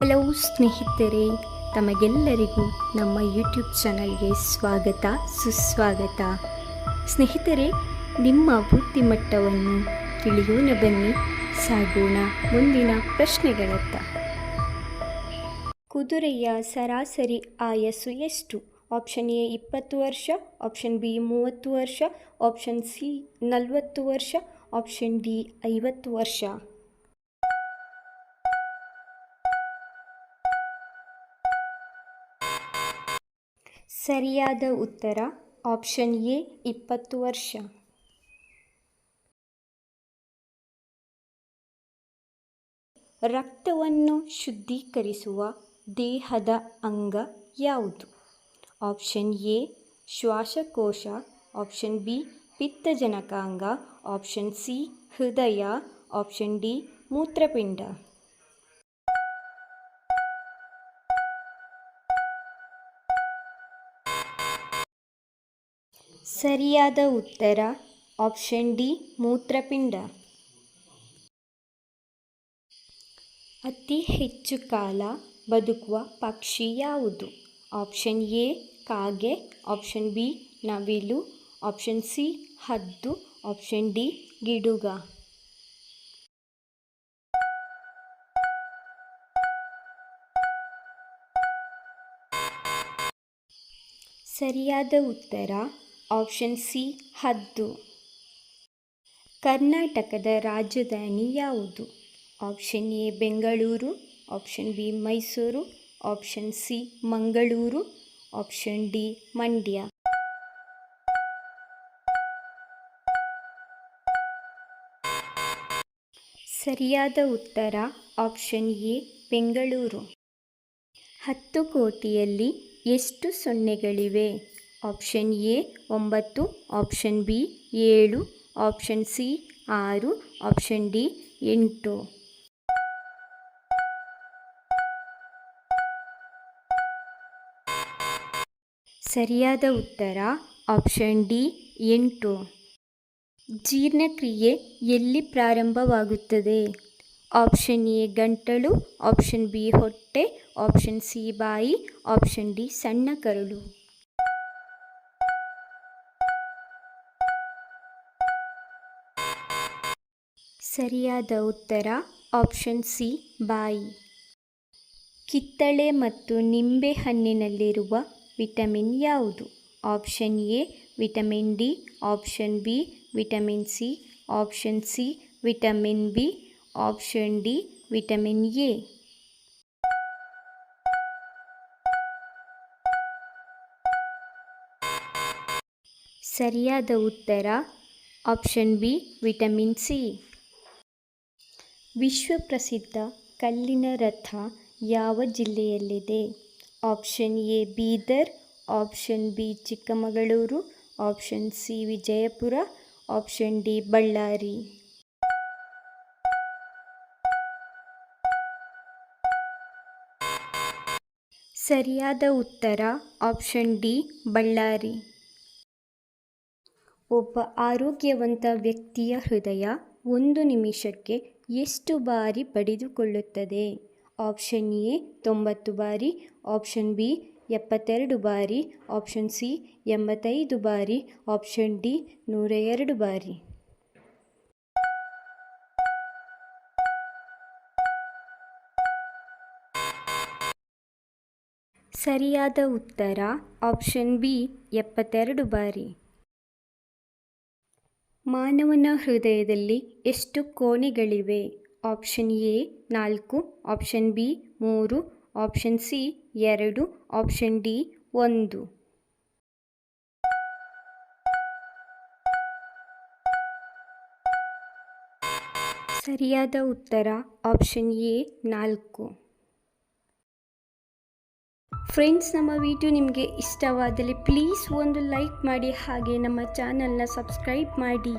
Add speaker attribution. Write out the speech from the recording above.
Speaker 1: Hello ಸ್ನೇಹಿತರೆ, ತಮಗೆಲ್ಲರಿಗೂ ನಮ್ಮ ಯೂಟ್ಯೂಬ್ ಚಾನಲ್ಗೆ ಸ್ವಾಗತ, ಸುಸ್ವಾಗತ. ಸ್ನೇಹಿತರೆ, ನಿಮ್ಮ ಬುದ್ಧಿಮಟ್ಟವನ್ನು ತಿಳಿಯೋಣ ಬನ್ನಿ, ಸಾಗೋಣ ಮುಂದಿನ ಪ್ರಶ್ನೆಗಳತ್ತ. ಕುದುರೆಯ ಸರಾಸರಿ ಆಯಸ್ಸು ಎಷ್ಟು? ಆಪ್ಷನ್ ಎ ಇಪ್ಪತ್ತು ವರ್ಷ, ಆಪ್ಷನ್ ಬಿ ಮೂವತ್ತು ವರ್ಷ, ಆಪ್ಷನ್ ಸಿ ನಲವತ್ತು ವರ್ಷ, ಆಪ್ಷನ್ ಡಿ ಐವತ್ತು ವರ್ಷ. ಸರಿಯಾದ ಉತ್ತರ ಆಪ್ಷನ್ ಎ ಇಪ್ಪತ್ತು ವರ್ಷ. ರಕ್ತವನ್ನು ಶುದ್ಧೀಕರಿಸುವ ದೇಹದ ಅಂಗ ಯಾವುದು? ಆಪ್ಷನ್ ಎ ಶ್ವಾಸಕೋಶ. ಆಪ್ಷನ್ ಬಿ ಪಿತ್ತಜನಕಾಂಗ ಆಪ್ಷನ್ ಸಿ ಹೃದಯ. ಆಪ್ಷನ್ ಡಿ ಮೂತ್ರಪಿಂಡ. ಸರಿಯಾದ ಉತ್ತರ ಆಪ್ಷನ್ ಡಿ ಮೂತ್ರಪಿಂಡ. ಅತಿ ಹೆಚ್ಚು ಕಾಲ ಬದುಕುವ ಪಕ್ಷಿ ಯಾವುದು? ಆಪ್ಷನ್ ಎ ಕಾಗೆ, ಆಪ್ಷನ್ ಬಿ ನವಿಲು, ಆಪ್ಷನ್ ಸಿ ಹದ್ದು, ಆಪ್ಷನ್ ಡಿ ಗಿಡುಗ. ಸರಿಯಾದ ಉತ್ತರ ಆಪ್ಷನ್ ಸಿ, ಹದ್ದು. ಕರ್ನಾಟಕದ ರಾಜಧಾನಿ ಯಾವುದು? Option A, Bengaluru. Option B, Mysuru. Option C, Mangaluru. Option D, Mandya. ಸರಿಯಾದ ಉತ್ತರ, ಆಪ್ಷನ್ ಎ, ಬೆಂಗಳೂರು. ಹತ್ತು ಕೋಟಿಯಲ್ಲಿ ಎಷ್ಟು ಸೊನ್ನೆಗಳಿವೆ? ಆಪ್ಷನ್ ಎ ಒಂಬತ್ತು, ಆಪ್ಷನ್ ಬಿ ಏಳು, ಆಪ್ಷನ್ ಸಿ ಆರು, ಆಪ್ಷನ್ ಡಿ ಎಂಟು. ಸರಿಯಾದ ಉತ್ತರ, ಆಪ್ಷನ್ ಡಿ ಎಂಟು. ಜೀರ್ಣಕ್ರಿಯೆ ಎಲ್ಲಿ ಪ್ರಾರಂಭವಾಗುತ್ತದೆ? ಆಪ್ಷನ್ ಎ ಗಂಟಲು, ಆಪ್ಷನ್ ಬಿ ಹೊಟ್ಟೆ, ಆಪ್ಷನ್ ಸಿ ಬಾಯಿ, ಆಪ್ಷನ್ ಡಿ ಸಣ್ಣ ಕರಳು. ಸರಿಯಾದ ಉತ್ತರ ಆಪ್ಷನ್ ಸಿ ಬಾಯಿ. ಕಿತ್ತಳೆ ಮತ್ತು ನಿಂಬೆ ಹಣ್ಣಿನಲ್ಲಿರುವ ವಿಟಮಿನ್ ಯಾವುದು? Option A vitamin D option B vitamin C option C vitamin B option D vitamin A ಸರಿಯಾದ ಉತ್ತರ ಆಪ್ಷನ್ ಬಿ ವಿಟಮಿನ್ ಸಿ ವಿಶ್ವಪ್ರಸಿದ್ಧ ಕಲ್ಲಿನ ರಥ ಯಾವ ಜಿಲ್ಲೆಯಲ್ಲಿದೆ? Option A, Bidar, option B, Chikkamagaluru, option C, Vijayapura, option D, Ballari. ಸರಿಯಾದ ಉತ್ತರ, option D, Ballari. ಒಬ್ಬ ಆರೋಗ್ಯವಂತ ವ್ಯಕ್ತಿಯ ಹೃದಯ ಒಂದು ನಿಮಿಷಕ್ಕೆ ಎಷ್ಟು ಬಾರಿ ಪಡೆದುಕೊಳ್ಳುತ್ತದೆ? ಆಪ್ಷನ್ ಎ ತೊಂಬತ್ತು ಬಾರಿ, ಆಪ್ಷನ್ ಬಿ ಎಪ್ಪತ್ತೆರಡು ಬಾರಿ, ಆಪ್ಷನ್ ಸಿ ಎಂಬತ್ತೈದು ಬಾರಿ, ಆಪ್ಷನ್ ಡಿ ನೂರ ಎರಡು ಬಾರಿ. ಸರಿಯಾದ ಉತ್ತರ ಆಪ್ಷನ್ ಬಿ ಎಪ್ಪತ್ತೆರಡು ಬಾರಿ. ಮಾನವನ ಹೃದಯದಲ್ಲಿ ಎಷ್ಟು ಕೋಣೆಗಳಿವೆ? ಆಪ್ಷನ್ ಎ ನಾಲ್ಕು, ಆಪ್ಷನ್ ಬಿ ಮೂರು, ಆಪ್ಷನ್ ಸಿ ಎರಡು, ಆಪ್ಷನ್ ಡಿ ಒಂದು. ಸರಿಯಾದ ಉತ್ತರ ಆಪ್ಷನ್ ಎ ನಾಲ್ಕು. ಫ್ರೆಂಡ್ಸ್ ನಮ್ಮ ವಿಡಿಯೋ ನಿಮಗೆ ಇಷ್ಟವಾದಲ್ಲಿ ಪ್ಲೀಸ್ ಒಂದು ಲೈಕ್ ಮಾಡಿ ಹಾಗೆ ನಮ್ಮ ಚಾನಲ್ನ ಸಬ್ಸ್ಕ್ರೈಬ್ ಮಾಡಿ.